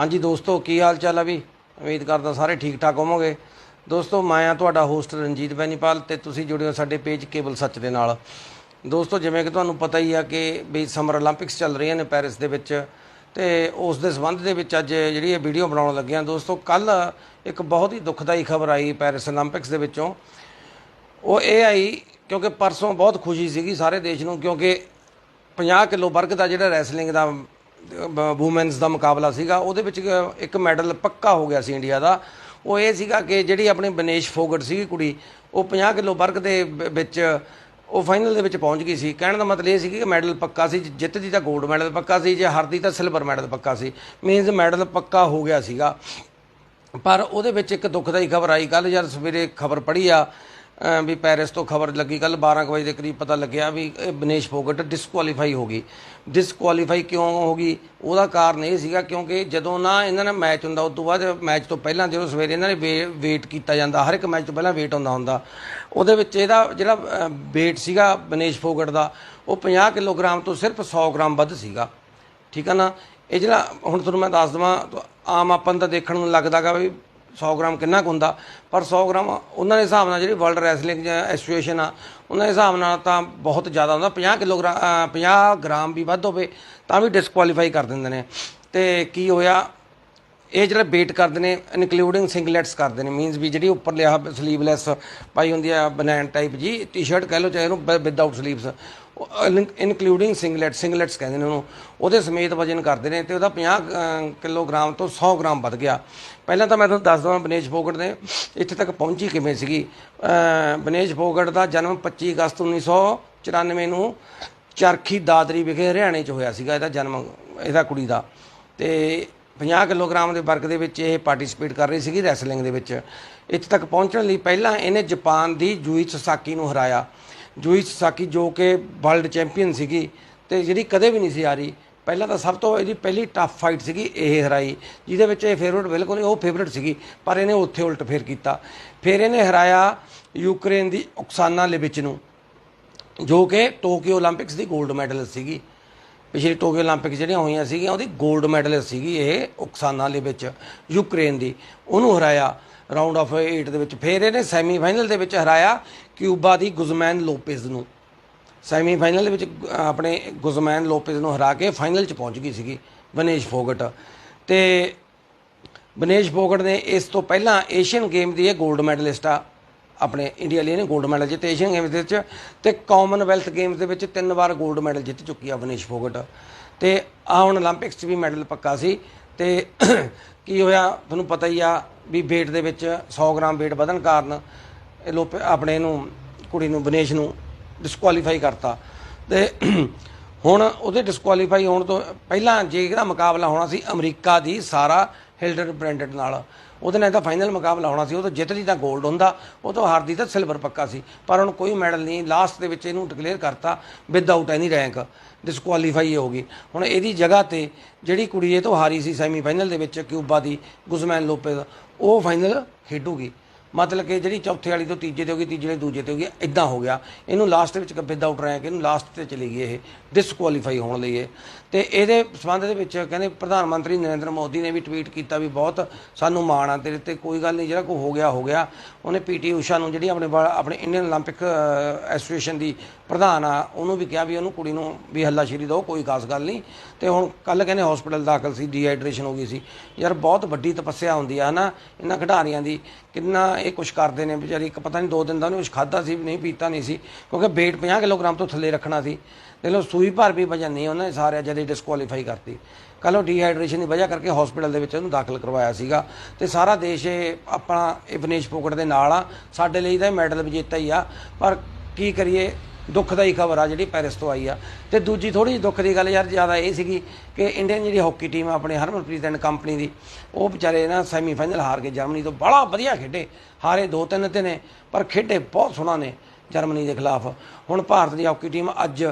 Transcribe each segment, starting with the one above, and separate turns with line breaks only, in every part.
ਹਾਂਜੀ ਦੋਸਤੋ, ਕੀ ਹਾਲ ਚਾਲ ਆ ਵੀ? ਉਮੀਦ ਕਰਦਾ ਸਾਰੇ ਠੀਕ ਠਾਕ ਹੋਵੋਗੇ। ਦੋਸਤੋ, ਮੈਂ ਆ ਤੁਹਾਡਾ ਹੋਸਟ ਰਣਜੀਤ ਬੈਨੀਪਾਲ ਤੇ ਤੁਸੀਂ ਜੁੜੇ ਹੋ ਸਾਡੇ ਪੇਜ ਕੇਵਲ ਸੱਚ ਦੇ ਨਾਲ। ਦੋਸਤੋ, ਜਿਵੇਂ ਕਿ ਤੁਹਾਨੂੰ ਪਤਾ ਹੀ ਆ ਕਿ ਵੀ ਸਮਰ 올림픽ਸ ਚੱਲ ਰਹੀਆਂ ਨੇ ਪੈਰਿਸ ਦੇ ਵਿੱਚ ਤੇ ਉਸ ਦੇ ਸੰਬੰਧ ਦੇ ਵਿੱਚ ਅੱਜ ਜਿਹੜੀ ਇਹ ਵੀਡੀਓ ਬਣਾਉਣ ਲੱਗੇ ਆ ਦੋਸਤੋ, ਕੱਲ ਇੱਕ ਬਹੁਤ ਹੀ ਦੁਖਦਾਈ ਖਬਰ ਆਈ ਪੈਰਿਸ 올림픽ਸ ਦੇ ਵਿੱਚੋਂ। ਉਹ ਇਹ ਆਈ ਕਿਉਂਕਿ ਪਰਸੋਂ ਬਹੁਤ ਖੁਸ਼ੀ ਸੀਗੀ ਸਾਰੇ ਦੇਸ਼ ਨੂੰ ਕਿਉਂਕਿ 50 ਕਿਲੋ ਵਰਗ ਦਾ ਜਿਹੜਾ ਰੈਸਲਿੰਗ ਦਾ ਵੂਮਨਸ ਦਾ ਮੁਕਾਬਲਾ ਸੀਗਾ। ਉਹਦੇ ਵਿੱਚ ਇੱਕ ਮੈਡਲ ਪੱਕਾ ਹੋ ਗਿਆ ਸੀ ਇੰਡੀਆ ਦਾ। ਉਹ ਇਹ ਸੀਗਾ ਕਿ ਜਿਹੜੀ ਆਪਣੀ ਬਨੇਸ਼ ਫੋਗਟ ਸੀਗੀ ਕੁੜੀ, ਉਹ 50 ਕਿਲੋ ਵਰਗ ਦੇ ਵਿੱਚ ਉਹ ਫਾਈਨਲ ਦੇ ਵਿੱਚ ਪਹੁੰਚ ਗਈ ਸੀ। ਕਹਿਣ ਦਾ ਮਤਲਬ ਇਹ ਸੀ ਕਿ ਮੈਡਲ ਪੱਕਾ ਸੀ ਜਿੱਤ ਦੀ ਤਾਂ 골ਡ ਮੈਡਲ ਪੱਕਾ ਸੀ, ਜੇ ਹਾਰਦੀ ਤਾਂ ਸਿਲਵਰ ਮੈਡਲ ਪੱਕਾ ਸੀ। ਮੀਨਸ ਮੈਡਲ ਪੱਕਾ ਹੋ ਗਿਆ ਸੀਗਾ। ਪਰ ਉਹਦੇ ਵਿੱਚ ਇੱਕ ਦੁੱਖਦਾਈ ਖਬਰ ਆਈ। ਕੱਲ ਯਾਰ ਸਵੇਰੇ ਖਬਰ ਪੜ੍ਹੀ ਆ ਵੀ ਪੈਰਿਸ ਤੋਂ ਖਬਰ ਲੱਗੀ ਕੱਲ 12 ਕੁ ਵਜੇ ਦੇ ਕਰੀਬ ਪਤਾ ਲੱਗਿਆ ਵੀ ਇਹ ਬਨੇਸ਼ ਫੋਗਟ ਡਿਸਕੁਆਲੀਫਾਈ ਹੋ ਗਈ। ਡਿਸਕੁਆਲੀਫਾਈ ਕਿਉਂ ਹੋ ਗਈ? ਉਹਦਾ ਕਾਰਨ ਇਹ ਸੀਗਾ ਕਿਉਂਕਿ ਜਦੋਂ ਨਾ ਇਹਨਾਂ ਦਾ ਮੈਚ ਹੁੰਦਾ ਉਸ ਤੋਂ ਬਾਅਦ ਮੈਚ ਤੋਂ ਪਹਿਲਾਂ ਜਦੋਂ ਸਵੇਰੇ ਇਹਨਾਂ ਨੇ ਵੇਟ ਕੀਤਾ ਜਾਂਦਾ, ਹਰ ਇੱਕ ਮੈਚ ਤੋਂ ਪਹਿਲਾਂ ਵੇਟ ਹੁੰਦਾ ਹੁੰਦਾ। ਉਹਦੇ ਵਿੱਚ ਇਹਦਾ ਜਿਹੜਾ ਵੇਟ ਸੀਗਾ ਬਨੇਸ਼ ਫੋਗਟ ਦਾ, ਉਹ 50 ਕਿਲੋਗ੍ਰਾਮ ਤੋਂ ਸਿਰਫ 100 ਗ੍ਰਾਮ ਵੱਧ ਸੀਗਾ। ਠੀਕ ਹੈ ਨਾ? ਇਹ ਜਿਹੜਾ, ਹੁਣ ਤੁਹਾਨੂੰ ਮੈਂ ਦੱਸ ਦਵਾਂ, ਆਮ ਆਪਾਂ ਨੂੰ ਤਾਂ ਦੇਖਣ ਨੂੰ ਲੱਗਦਾਗਾ ਵੀ 100 ਗ੍ਰਾਮ ਕਿੰਨਾ ਕੁ ਹੁੰਦਾ, ਪਰ 100 ਗ੍ਰਾਮ ਉਹਨਾਂ ਦੇ ਹਿਸਾਬ ਨਾਲ ਜਿਹੜੀ ਵਰਲਡ ਰੈਸਲਿੰਗ ਐਸੋਸੀਏਸ਼ਨ ਆ, ਉਹਨਾਂ ਦੇ ਹਿਸਾਬ ਨਾਲ ਤਾਂ ਬਹੁਤ ਜ਼ਿਆਦਾ ਹੁੰਦਾ 50 ਕਿਲੋਗ੍ਰਾਮ 50 ਗ੍ਰਾਮ ਵੀ ਵੱਧ ਹੋਵੇ ਤਾਂ ਵੀ ਡਿਸਕੁਆਲੀਫਾਈ ਕਰ ਦਿੰਦੇ ਨੇ। ਤੇ ਕੀ ਹੋਇਆ ਇਹ ਜਿਹੜਾ ਵੇਟ ਕਰਦੇ ਨੇ ਇਨਕਲੂਡਿੰਗ ਸਿੰਗਲੈਟਸ ਕਰਦੇ ਨੇ ਮੀਨਸ ਵੀ ਜਿਹੜੀ ਉੱਪਰ ਲਿਆ ਸਲੀਵਲੈਸ ਪਾਈ ਹੁੰਦੀ ਆ ਬਨੈਨ ਟਾਈਪ ਜੀ ਟੀ-ਸ਼ਰਟ ਕਹਿ ਲਓ ਚਾਹੇ ਉਹਨੂੰ without sleeves including singlet singlets ਕਹਿੰਦੇ ਨੇ ਉਹਨੂੰ। ਉਹਦੇ ਸਮੇਤ ਵਜਨ ਕਰਦੇ ਨੇ ਤੇ ਉਹਦਾ 50 ਕਿਲੋਗ੍ਰਾਮ ਤੋਂ 100 ਗ੍ਰਾਮ ਵੱਧ ਗਿਆ। ਪਹਿਲਾਂ ਤਾਂ ਮੈਂ ਤੁਹਾਨੂੰ ਦੱਸ ਦਵਾਂ ਬਨੇਸ਼ ਫੋਗਟ ਨੇ ਇੱਥੇ ਤੱਕ ਪਹੁੰਚੀ ਕਿਵੇਂ ਸੀਗੀ? ਅ, ਬਨੇਸ਼ ਫੋਗਟ ਦਾ ਜਨਮ 25 ਅਗਸਤ 1994 ਨੂੰ ਚਰਖੀ ਦਾਦਰੀ ਵਿਖੇ ਹਰਿਆਣੇ 'ਚ ਹੋਇਆ ਸੀਗਾ ਇਹਦਾ ਜਨਮ ਇਹਦਾ ਕੁੜੀ ਦਾ। ਤੇ 50 ਕਿਲੋਗ੍ਰਾਮ ਦੇ ਵਰਗ ਦੇ ਵਿੱਚ ਇਹ ਪਾਰਟਿਸਿਪੇਟ ਕਰ ਰਹੀ ਸੀਗੀ ਰੈਸਲਿੰਗ ਦੇ ਵਿੱਚ। ਇੱਥੇ ਤੱਕ ਪਹੁੰਚਣ ਲਈ ਪਹਿਲਾਂ ਇਹਨੇ ਜਾਪਾਨ ਦੀ ਜੂਈ ਸਸਾਕੀ ਨੂੰ ਹਰਾਇਆ। ਜੂਈ ਸਸਾਕੀ ਜੋ ਕਿ ਵਰਲਡ ਚੈਂਪੀਅਨ ਸੀਗੀ ਤੇ ਜਿਹੜੀ ਕਦੇ ਵੀ ਨਹੀਂ ਸੀ ਆ ਰਹੀ ਪਹਿਲਾਂ ਤਾਂ ਸਭ ਤੋਂ ਇਹਦੀ ਪਹਿਲੀ ਟਫ ਫਾਈਟ ਸੀਗੀ ਇਹ ਹਰਾਈ, ਜਿਹਦੇ ਵਿੱਚ ਇਹ ਫੇਵਰਿਟ ਬਿਲਕੁਲ ਨਹੀਂ ਉਹ ਫੇਵਰਿਟ ਸੀਗੀ, ਪਰ ਇਹਨੇ ਉੱਥੇ ਉਲਟ ਫੇਰ ਕੀਤਾ। ਫਿਰ ਇਹਨੇ ਹਰਾਇਆ ਯੂਕਰੇਨ ਦੀ ਓਕਸਾਨਾ ਲੇਵਿਚ ਨੂੰ, ਜੋ ਕਿ ਟੋਕੀਓ 올림픽ਸ ਦੀ 골ਡ ਮੈਡਲ ਸੀਗੀ। ਪਿਛਲੀ ਟੋਕੀਓ 올림픽 ਜਿਹੜੀਆਂ ਹੋਈਆਂ ਸੀਗੀਆਂ, ਉਹਦੀ 골ਡ ਮੈਡਲਿਸਟ ਸੀਗੀ ਇਹ ਉਕਸਾਨਾ ਦੇ ਵਿੱਚ, ਯੂਕਰੇਨ ਦੀ। ਉਹਨੂੰ ਹਰਾਇਆ। ਰਾਉਂਡ ਆਫ 8 ਦੇ ਵਿੱਚ ਫਿਰ ਇਹਨੇ ਸੈਮੀਫਾਈਨਲ ਦੇ ਵਿੱਚ ਹਰਾਇਆ ਕਿਊਬਾ ਦੀ ਗੁਜ਼ਮੈਨ ਲੋਪੇਜ਼ ਨੂੰ। ਸੈਮੀਫਾਈਨਲ ਦੇ ਵਿੱਚ ਆਪਣੇ ਗੁਜ਼ਮੈਨ ਲੋਪੇਜ਼ ਨੂੰ ਹਰਾ ਕੇ ਫਾਈਨਲ 'ਚ ਪਹੁੰਚ ਗਈ ਸੀਗੀ ਬਨੇਸ਼ ਫੋਗਟ। ਤੇ ਬਨੇਸ਼ ਫੋਗਟ ਨੇ ਇਸ ਤੋਂ ਪਹਿਲਾਂ ਏਸ਼ੀਅਨ ਗੇਮ ਦੀ ਇਹ 골ਡ ਮੈਡਲਿਸਟ ਆ। ਆਪਣੇ ਇੰਡੀਆ ਲਈ ਇਹਨੇ 골ਡ ਮੈਡਲ ਜਿੱਤੇ ਏਸ਼ੀਅਨ ਗੇਮਸ ਦੇ ਵਿੱਚ ਤੇ ਕਾਮਨਵੈਲਥ ਗੇਮਸ ਦੇ ਵਿੱਚ ਤਿੰਨ ਵਾਰ 골ਡ ਮੈਡਲ ਜਿੱਤ ਚੁੱਕੀ ਆ ਵਿਨੇਸ਼ ਫੋਗਟ ਤੇ ਆ ਹੁਣ 올림픽ਸ 'ਚ ਵੀ ਮੈਡਲ ਪੱਕਾ ਸੀ ਤੇ ਕੀ ਹੋਇਆ ਤੁਹਾਨੂੰ ਪਤਾ ਹੀ ਆ ਵੀ weight ਦੇ ਵਿੱਚ 100 ਗ੍ਰਾਮ weight ਵਧਣ ਕਾਰਨ ਇਹ ਲੋਕ ਆਪਣੇ ਨੂੰ, ਕੁੜੀ ਨੂੰ, ਵਿਨੇਸ਼ ਨੂੰ ਡਿਸਕੁਆਲੀਫਾਈ ਕਰਤਾ। ਤੇ ਹੁਣ ਉਹਦੇ ਡਿਸਕੁਆਲੀਫਾਈ ਹੋਣ ਤੋਂ ਪਹਿਲਾਂ ਜੇ ਇਹਦਾ ਮੁਕਾਬਲਾ ਹੋਣਾ ਸੀ ਅਮਰੀਕਾ ਦੀ ਸਾਰਾ ਹਿਲਡਰ ਬ੍ਰੈਂਡਡ ਨਾਲ। ਉਹਦੇ ਨਾਲ ਤਾਂ ਫਾਈਨਲ ਮੁਕਾਬਲਾ ਹੋਣਾ ਸੀ। ਉਹ ਤਾਂ ਜਿੱਤਦੀ ਤਾਂ 골ਡ ਹੁੰਦਾ। ਉਹ ਤਾਂ ਹਾਰਦੀ ਤਾਂ ਸਿਲਵਰ ਪੱਕਾ ਸੀ। ਪਰ ਹੁਣ ਕੋਈ ਮੈਡਲ ਨਹੀਂ। ਲਾਸਟ ਦੇ ਵਿੱਚ ਇਹਨੂੰ ਡਿਕਲੇਅਰ ਕਰਤਾ। ਵਿਦਆਊਟ ਐਨੀ ਰੈਂਕ ਡਿਸਕੁਆਲੀਫਾਈ ਹੋ ਗਈ। ਹੁਣ ਇਹਦੀ ਜਗ੍ਹਾ ਤੇ ਜਿਹੜੀ ਕੁੜੀ ਇਹ ਤੋਂ ਹਾਰੀ ਸੀ ਸੈਮੀ ਫਾਈਨਲ ਦੇ ਵਿੱਚ ਕਿਊਬਾ ਦੀ ਗੁਜ਼ਮੈਨ ਲੋਪੇਜ਼, ਉਹ ਫਾਈਨਲ ਖੇਡੂਗੀ। ਮਤਲਬ ਕਿ ਜਿਹੜੀ ਚੌਥੇ ਵਾਲੀ ਤੋਂ ਤੀਜੇ ਤੇ ਹੋ ਗਈ ਤੀਜੇ ਵਾਲੀ ਦੂਜੇ ਤੇ ਹੋ ਗਈ ਇਦਾਂ ਹੋ ਗਿਆ ਇਹਨੂੰ ਲਾਸਟ ਵਿੱਚ ਵਿਦਆਊਟ ਰੈਂਕ ਇਹਨੂੰ ਲਾਸਟ ਤੇ ਚਲੀ ਗਈ ਇਹ ਡਿਸਕੁਆਲੀਫਾਈ ਹੋਣ ਲਈ ਇਹ ਤੇ ਇਹਦੇ ਸੰਬੰਧ ਦੇ ਵਿੱਚ ਕਹਿੰਦੇ ਪ੍ਰਧਾਨ ਮੰਤਰੀ ਨਰਿੰਦਰ ਮੋਦੀ ਨੇ ਵੀ ਟਵੀਟ ਕੀਤਾ ਵੀ ਬਹੁਤ ਸਾਨੂੰ ਮਾਣ ਆ ਤੇਰੇ ਤੇ ਕੋਈ ਗੱਲ ਨਹੀਂ ਜਿਹੜਾ ਕੋਈ ਹੋ ਗਿਆ ਹੋ ਗਿਆ ਉਹਨੇ ਪੀਟੀ ਊਸ਼ਾ ਨੂੰ ਜਿਹੜੀ ਆਪਣੇ ਵਾ- ਆਪਣੇ ਇੰਡੀਅਨ 올림픽 ਐਸੋਸੀਏਸ਼ਨ ਦੀ ਪ੍ਰਧਾਨ ਆ ਉਹਨੂੰ ਵੀ ਕਿਹਾ ਵੀ ਉਹਨੂੰ ਕੁੜੀ ਨੂੰ ਵੀ ਹੱਲਾਸ਼ੇਰੀ ਦਿਓ ਕੋਈ ਖਾਸ ਗੱਲ ਨਹੀਂ ਤੇ ਹੁਣ ਕੱਲ ਕਹਿੰਦੇ ਹਸਪੀਟਲ ਦਾਖਲ ਸੀ ਡੀਹਾਈਡਰੇਸ਼ਨ ਹੋ ਗਈ ਸੀ ਯਾਰ ਬਹੁਤ ਵੱਡੀ ਤਪੱਸਿਆ ਹੁੰਦੀ ਆ ਹਨਾ ਇਹਨਾਂ ਖਿਡਾਰੀਆਂ ਦੀ ਕਿੰਨਾ ਇਹ ਕੁਛ ਕਰਦੇ ਨੇ ਵਿਚਾਰੀ, ਇੱਕ ਪਤਾ ਨਹੀਂ ਦੋ ਦਿਨ ਦਾ ਉਹਨੇ ਕੁਛ ਖਾਦਾ ਸੀ ਨਹੀਂ, ਪੀਤਾ ਨਹੀਂ ਸੀ, ਕਿਉਂਕਿ weight 50 ਕਿਲੋਗ੍ਰਾਮ ਤੋਂ ਥੱਲੇ ਰੱਖਣਾ ਸੀ। ਦੇਖ ਲਓ, ਸੂਈ ਭਰ ਵੀ ਵਜਨ ਨਹੀਂ, ਉਹਨਾਂ ਨੇ ਸਾਰੇ ਜਦੇ ਡਿਸਕੁਆਲੀਫਾਈ ਕਰਤੀ। ਕੱਲ੍ਹ ਉਹ ਡੀਹਾਈਡਰੇਸ਼ਨ ਦੀ ਵਜ੍ਹਾ ਕਰਕੇ ਹਸਪੀਟਲ ਦੇ ਵਿੱਚ ਉਹਨੂੰ ਦਾਖਲ ਕਰਵਾਇਆ ਸੀਗਾ। ਤੇ ਸਾਰਾ ਦੇਸ਼ ਇਹ ਆਪਣਾ ਇਹ ਬਨੇਸ਼ ਫੋਗਟ ਦੇ ਨਾਲ ਆ। ਸਾਡੇ ਲਈ ਤਾਂ ਇਹ ਮੈਡਲ ਵਿਜੇਤਾ ਹੀ ਆ। ਪਰ ਕੀ ਕਰੀਏ ਦੁੱਖ ਦਾ ਹੀ ਖਬਰ ਆ ਜਿਹੜੀ ਪੈਰਿਸ ਤੋਂ ਆਈ ਆ। ਤੇ ਦੂਜੀ ਥੋੜੀ ਜਿਹੀ ਦੁੱਖ ਦੀ ਗੱਲ ਯਾਰ, ਜ਼ਿਆਦਾ ਇਹ ਸੀਗੀ ਕਿ ਇੰਡੀਅਨ ਜਿਹੜੀ ਹਾਕੀ ਟੀਮ ਆ, ਆਪਣੇ ਹਰਮਨਪ੍ਰੀਤ ਐਂਡ ਕੰਪਨੀ ਦੀ, ਉਹ ਵਿਚਾਰੇ ਨਾ ਸੈਮੀਫਾਈਨਲ ਹਾਰ ਕੇ ਜਰਮਨੀ ਤੋਂ ਬੜਾ ਵਧੀਆ ਖੇਡੇ। ਹਾਰੇ ਦੋ ਤਿੰਨ ਤੇ ਨੇ, ਪਰ ਖੇਡੇ ਬਹੁਤ ਸੋਹਣਾ ਨੇ ਜਰਮਨੀ ਦੇ ਖਿਲਾਫ। ਹੁਣ ਭਾਰਤ ਦੀ ਹਾਕੀ ਟੀਮ ਅੱਜ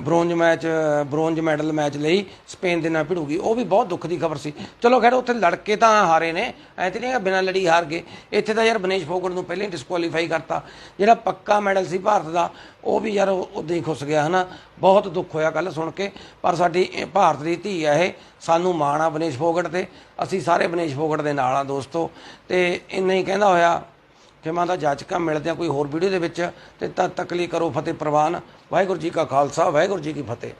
bronze match bronze medal match ਲਈ ਸਪੇਨ ਦੇ ਨਾਲ ਭਿੜੂਗੀ। ਉਹ ਵੀ ਬਹੁਤ ਦੁੱਖ ਦੀ ਖਬਰ ਸੀ। ਚਲੋ ਖੈਰ, ਉੱਥੇ ਲੜਕੇ ਤਾਂ ਹਾਰੇ ਨੇ। ਐਂ ਤੇ ਨਹੀਂ ਬਿਨਾਂ ਲੜੀ ਹਾਰ ਗਏ। ਇੱਥੇ ਤਾਂ ਯਾਰ ਬਨੇਸ਼ ਫੋਗੜ ਨੂੰ ਪਹਿਲਾਂ ਹੀ ਡਿਸਕੁਆਲੀਫਾਈ ਕਰਤਾ। ਜਿਹੜਾ ਪੱਕਾ ਮੈਡਲ ਸੀ ਭਾਰਤ ਦਾ, ਉਹ ਵੀ ਯਾਰ ਉਦਾਂ ਹੀ ਖੁੱਸ ਗਿਆ, ਹਨਾ? ਬਹੁਤ ਦੁੱਖ ਹੋਇਆ ਗੱਲ ਸੁਣ ਕੇ। ਪਰ ਸਾਡੀ ਭਾਰਤ ਦੀ ਧੀ ਆ ਇਹ। ਸਾਨੂੰ ਮਾਣ ਆ ਬਨੇਸ਼ ਫੋਗਟ ਤੇ। ਅਸੀਂ ਸਾਰੇ ਬਨੇਸ਼ ਫੋਗਟ ਦੇ ਨਾਲ ਆ ਦੋਸਤੋ। ਤੇ ਇੰਨਾ ਹੀ ਕਹਿੰਦਾ ਹੋਇਆ ਕਿ ਦਾ ਜਾਚਕਾ ਮਿਲਦੇ ਆ ਕੋਈ ਹੋਰ ਵੀਡੀਓ ਦੇ ਵਿੱਚ, ਤੇ ਤਦ ਤੱਕ ਲਈ ਕਰੋ ਫਤਿਹ ਪ੍ਰਵਾਨ। ਵਾਹਿਗੁਰੂ ਜੀ ਕਾ ਖਾਲਸਾ, ਵਾਹਿਗੁਰੂ ਜੀ ਕੀ ਫਤਿਹ।